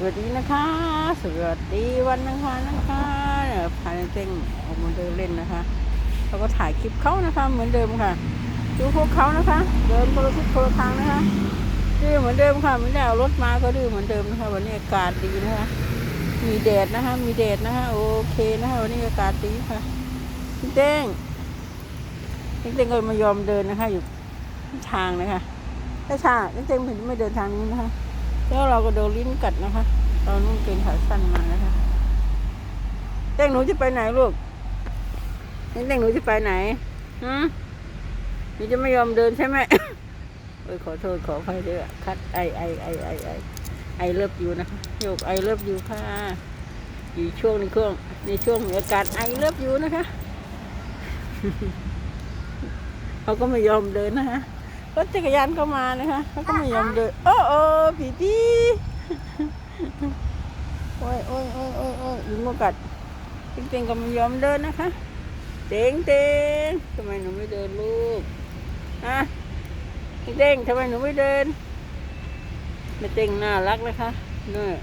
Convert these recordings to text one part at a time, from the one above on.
สวัสดีนะคะ สวัสดีวันอังคารนะคะเนี่ยพาเต้งออกมาเดินเล่นนะคะแล้วก็ถ่ายคลิปเขานะคะ เหมือนเดิมค่ะ ดูพวกเขานะคะ เดินคนละทิศคนละทางนะคะดื้อเหมือนเดิมค่ะไม่ได้เอารถมาก็ดื้อเหมือนเดิมนะคะ วันนี้อากาศดีนะคะ มีแดดนะคะ มีแดดนะคะ โอเคนะคะวันนี้อากาศดีค่ะพี่เต้งพี่เต้งก็ไมายอมเดินนะคะ อยู่ทางนะคะถ้าชาพี่เต้งไม่เดินทางนี้นะคะ แล้วเราก็โดนลิ้นกัดนะคะตอนนู้นเป็นขาสั้นมานะคะเต้งหนูจะไปไหนลูกนี่เต้งหนูจะไปไหนหืมหนูจะไม่ยอมเดินใช่ไหมเอ้ยขอโทษขออภัยด้วยอะคัดไอไอไอไอไอไอเลิฟอยู่นะคะโยกไอเลิฟอยู่ค่ะอยู่ช่วงในช่วงในช่วงอากาศไอเลิฟอยู่นะคะเขาก็ไม่ยอมเดินนะคะ รถจักรยานก็มานะคะเขาก็ไม่ยอมเดินโอ้โอ้พี่ดีโอ้ยโอ้ยโอ้ยโอ้ยโอ้ยยุงก็กัดจริงๆก็ไม่ยอมเดินนะคะเต็งเต็งทำไมหนูไม่เดินลูกฮะเต็งทำไมหนูไม่เดินไม่เต็งน่ารักนะคะเนี่ย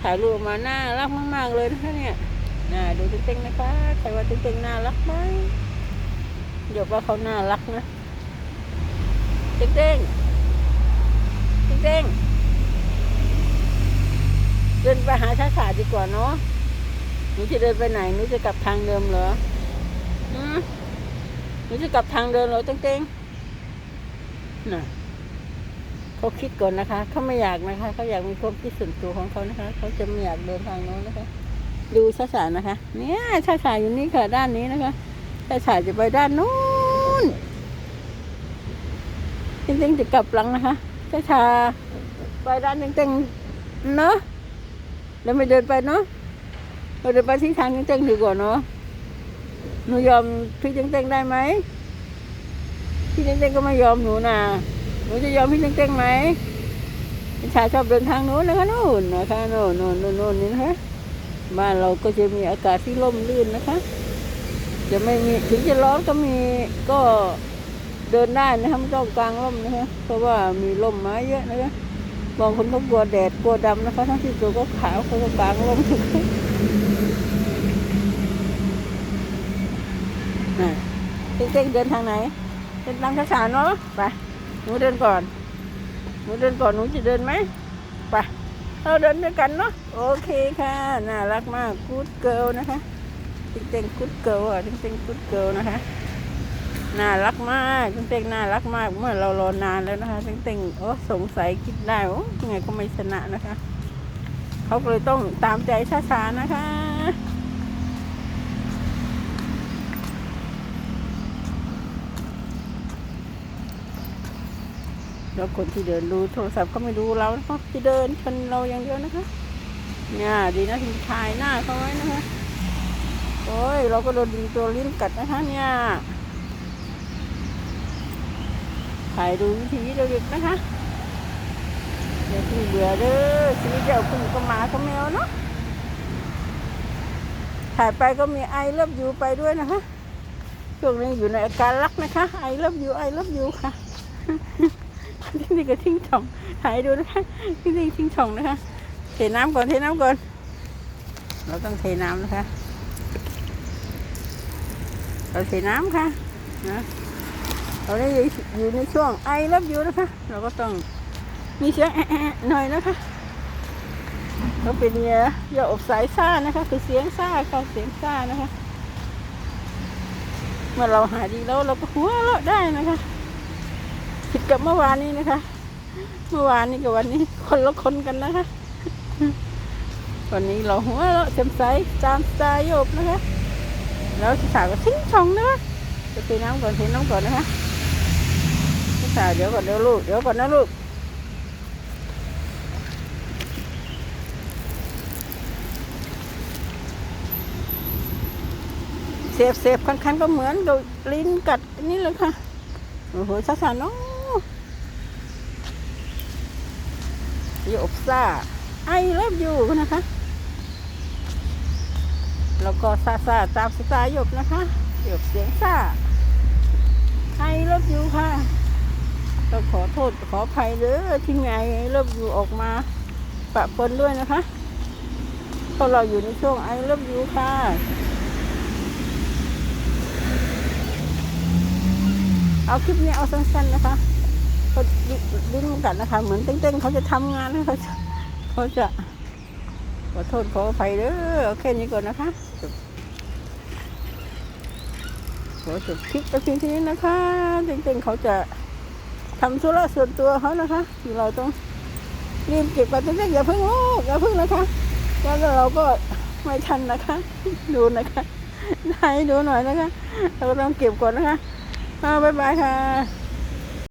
ถ่ายรูปมาน่ารักมากๆเลยนะคะเนี่ยน่าดูเต็งๆนะคะใครว่าเต็งๆน่ารักไหมเดี๋ยวว่าเขาน่ารักนะ เด้งเด้งเด้งเดินไปหาช้าขาดีกว่าเนาะหนูจะเดินไปไหนหนูจะกลับทางเดิมเหรอหืมหนูจะกลับทางเดิมเหรอเต้งเต้งน่ะเขาคิดก่อนนะคะ เขาไม่อยากนะคะ เขาอยากมีความคิดส่วนตัวของเขานะคะ เขาจะไม่อยากเดินทางโน้นนะคะ ดูช้าขานะคะ เนี่ยช้าขาอยู่นี่ค่ะด้านนี้นะคะช้าขาจะไปด้านโน้น เต็งจะกลับหลังนะคะช้าชาๆไปด้านเต็งๆเนาะแล้วไม่เดินไปเนาะเราเดินไปที่ทางเต็งๆดีกว่าเนาะหนูยอมพี่เต็งๆได้ไหมพี่เต็งๆก็ไม่ยอมหนูนะหนูจะยอมพี่เต็งๆไหมชาชาชอบเดินทางโน้นนะคะโน่นนะคะโน่นโน่นโน่นนี่นะคะบ้านเราก็จะมีอากาศที่ร่มรื่นนะคะ จะไม่มีถึงจะร้อนก็มีก็ เดินได้นะคะไม่ต้องกลางร่มนะคะเพราะว่ามีร่มไม้เยอะนะคะบางคนเขากลัวแดดกลัวดำนะคะทั้งที่ตัวก็ขาวเขาก็กลางร่มน่ะเต้งเดินทางไหนเดินทางช้าๆเนาะไปหนูเดินก่อนหนูเดินก่อนหนูจะเดินไหมไปเราเดินด้วยกันเนาะโอเคค่ะน่ารักมากกู๊ดเกิลนะคะเต้งๆกู๊ดเกิลอะเต้งๆกู๊ดเกิลนะคะ น่ารักมากเต็งน่ารักมาก เมื่อเรารอนานแล้วนะคะเต็งโอ้สงสัยคิดได้โอ้ยังไงก็ไม่ชนะนะคะ เขาก็เลยต้องตามใจช้าๆนะคะแล้วคนที่เดินดูโทรศัพท์ก็ไม่ดูเราเขาจะเดินชนเราอย่างเดียวนะคะ เนี่ยดีนะที่ถ่ายหน้าเขาไว้นะคะ โอ้ยเราก็โดนดีตัวลิ้นกัดนะคะเนี่ย ถ่ายดูวิธีเราเด็กนะคะอย่าเพิ่งเบื่อเด้อชีวิตเดียวพึ่งก็หมาก็แมวเนาะถ่ายไปก็มีไอเลิฟยูไปด้วยนะคะช่วงนี้อยู่ในอาการรักนะคะไอเลิฟยูไอเลิฟยูค่ะนี่ก็ทิ้งช่องถ่ายดูนะคะนี่ทิ้งช่องนะคะเทน้ำก่อนเทน้ำก่อน เราต้องเทน้ำนะคะเราเทน้ำค่ะนะ เราได้อยู่ในช่วงไอรับอยู่นะคะ เราก็ต้องมีเสียงแอะหน่อยนะคะก็เป็นเอ่อยาอบสายซ่านะคะ คือเสียงซ่าก็เสียงซ่านะคะ เมื่อเราหายดีแล้วเราก็หัวเราะได้นะคะผิดกับเมื่อวานนี้นะคะ เมื่อวานนี้กับวันนี้ คนละคนกันนะคะวันนี้เราหัวเราะแจ่มใสตามสไตล์โยบนะคะ แล้วสาวก็ทิ้งช่องนะคะจะเทน้ำก่อนเทน้ำก่อนนะคะ สาวเดี๋ยวก่อนเดี๋ยวลูกเดี๋ยวก่อนนะลูกเสพเสพคันคันๆก็เหมือนกับลิ้นกัดนี่เลยค่ะโอ้โหช้าเนาะอยู่อบซ่าไอเลิฟอยู่นะคะ แล้วก็ซาซาตามสไตล์หยบนะคะหยบเสียงซ่าไอเลิฟอยู่ค่ะ ต้องขอโทษขออภัยเด้อที่ไงเริ่มอยู่ออกมาปะปนด้วยนะคะเพราะเราอยู่ในช่วงไอเลิฟยูค่ะเอาคลิปนี้เอาสั้นๆนะคะก็ดิ้นกันนะคะ เหมือนเต้งๆเขาจะทำงานเขาจะเขาจะขอโทษขออภัยเด้อเอาแค่นี้ก่อนนะคะจบขอจบคลิปไปเพียงเท่านี้นะคะเต้งๆเขาจะ ทำธุระส่วนตัวเขานะคะ เราต้องรีบเก็บไปเต้งๆอย่าเพิ่งลูกอย่าเพิ่งนะคะ แล้วเราก็ไม่ทันนะคะ ดูนะคะให้ดูหน่อยนะคะ เราก็ต้องเก็บก่อนนะคะอ่าบ๊ายบายค่ะ